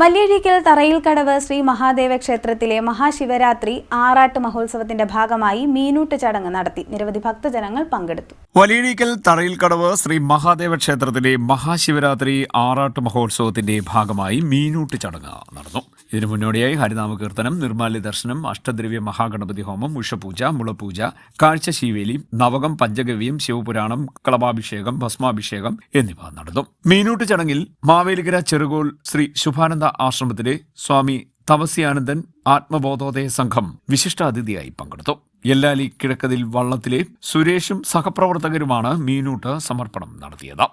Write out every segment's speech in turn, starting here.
മല്യഴിക്കൽ കടവ് ശ്രീ മഹാദേവ ക്ഷേത്രത്തിലെ മഹാശിവരാത്രി ആറാട്ട് മഹോത്സവത്തിന്റെ ഭാഗമായി മീനൂട്ട് ചടങ്ങ് നടത്തി. നിരവധി ഭക്തജനങ്ങൾ പങ്കെടുത്തു. വലിയഴിക്കൽ തറയിൽ കടവ് ശ്രീ മഹാദേവ ക്ഷേത്രത്തിലെ മഹാശിവരാത്രി ആറാട്ട് മഹോത്സവത്തിന്റെ ഭാഗമായി മീനൂട്ട് ചടങ്ങ് നടന്നു. ഇതിനു മുന്നോടിയായി ഹരിനാമ കീർത്തനം നിർമാല്യ ദർശനം അഷ്ടദ്രവ്യ മഹാഗണപതി ഹോമം ഉഷപൂജ മുളപൂജ കാഴ്ച ശീവേലി നവകം പഞ്ചഗവ്യം ശിവപുരാണം കളഭാഭിഷേകം ഭസ്മാഭിഷേകം എന്നിവ നടന്നു മീനൂട്ട് ചടങ്ങിൽ മാവേലിക്കര ചെറുകോൾ ശ്രീ ശുഭാനന്ദ ആശ്രമത്തിലെ സ്വാമി തപസ്യാനന്ദൻ ആത്മബോധോദയ സംഘം വിശിഷ്ടാതിഥിയായി പങ്കെടുത്തു. എല്ലാലി കിഴക്കതിൽ വള്ളത്തിലെ സുരേഷും സഹപ്രവർത്തകരുമാണ് മീനൂട്ട് സമർപ്പണം നടത്തിയത്.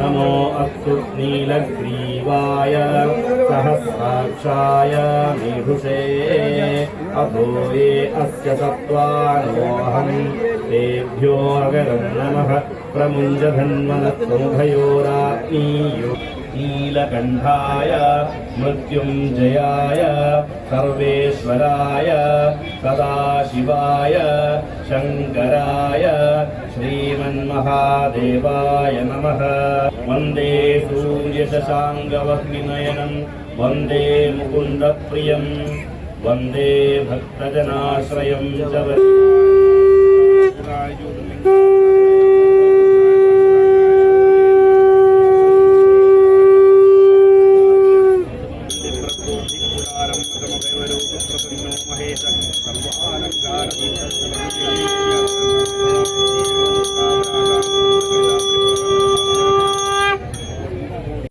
നമോ അസ്തു നീലഗ്രീവായ. असौ यो वसर्पति नीलग्रीवो विलोहितः उदैनं गोपा अर्षन्नर्षन्नुदहार्यः उदैनं विश्वा भूतानि सपृष्टो मृडयातिनः नमो अस्तु नीलग्रीवाय सहस्राक्षाय मेढुषे अथो ये अस्य सत्त्वानोऽहम् तेभ्यो अगरं नमः प्रमुञ्जधन्वनत्वमुभयोरात्मीयो नीलकण्ठाय मृत्युञ्जयाय सर्वेश्वराय सदाशिवाय शङ्कराय श्रीमन्महादेवाय नमः वन्दे सूर्यशशाङ्गवह्निनयनम् वन्दे मुकुन्दप्रियम् वन्दे भक्तजनाश्रयं च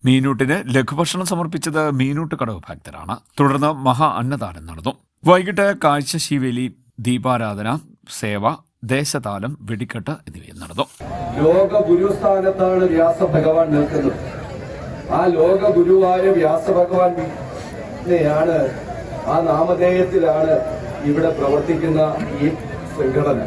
മീനൂട്ടിന് ലഘുഭക്ഷണം സമർപ്പിച്ചത് മീനൂട്ട് കടവ് ഭക്തരാണ്. തുടർന്ന് മഹാ അന്നദാനം നടന്നു. വൈകിട്ട് കാഴ്ച ശീവേലി ദീപാരാധന സേവ ദേശതാലം വെടിക്കെട്ട് എന്നിവയും നടന്നു. ലോക ഗുരുസ്ഥാനത്താണ് വ്യാസ ഭഗവാൻ നിൽക്കുന്നത്. ആ ലോക ഗുരുവായ വ്യാസ ഭഗവാനെയാണ് ആ നാമധേയത്തിലാണ് ഇവിടെ പ്രവർത്തിക്കുന്ന ഈ സംഘടന.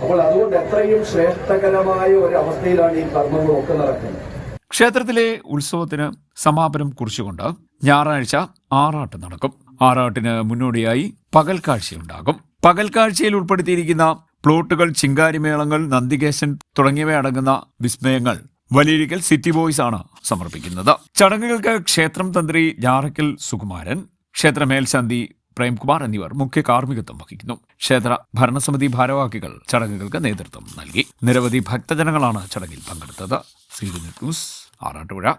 അപ്പോൾ അതുകൊണ്ട് എത്രയും ശ്രേഷ്ഠകരമായ ഒരു അവസ്ഥയിലാണ് ഈ കർമ്മങ്ങളൊക്കെ നടക്കുന്നത്. ക്ഷേത്രത്തിലെ ഉത്സവത്തിന് സമാപനം കുറിച്ചുകൊണ്ട് ഞായറാഴ്ച ആറാട്ട് നടക്കും. ആറാട്ടിന് മുന്നോടിയായി പകൽക്കാഴ്ചയുണ്ടാകും. പകൽക്കാഴ്ചയിൽ ഉൾപ്പെടുത്തിയിരിക്കുന്ന പ്ലോട്ടുകൾ ചിങ്കാരിമേളങ്ങൾ നന്ദികേശൻ തുടങ്ങിയവയടങ്ങുന്ന വിസ്മയങ്ങൾ വലിയിരിക്കൽ സിറ്റി ബോയ്സ് ആണ് സമർപ്പിക്കുന്നത്. ചടങ്ങുകൾക്ക് ക്ഷേത്രം തന്ത്രി ഞാറക്കൽ സുകുമാരൻ ക്ഷേത്ര മേൽശാന്തി പ്രേംകുമാർ എന്നിവർ മുഖ്യ കാർമ്മികത്വം വഹിക്കുന്നു. ക്ഷേത്ര ഭരണസമിതി ഭാരവാഹികൾ ചടങ്ങുകൾക്ക് നേതൃത്വം നൽകി. നിരവധി ഭക്തജനങ്ങളാണ് ചടങ്ങിൽ പങ്കെടുത്തത്. skrive ut oss. Har dere ordet?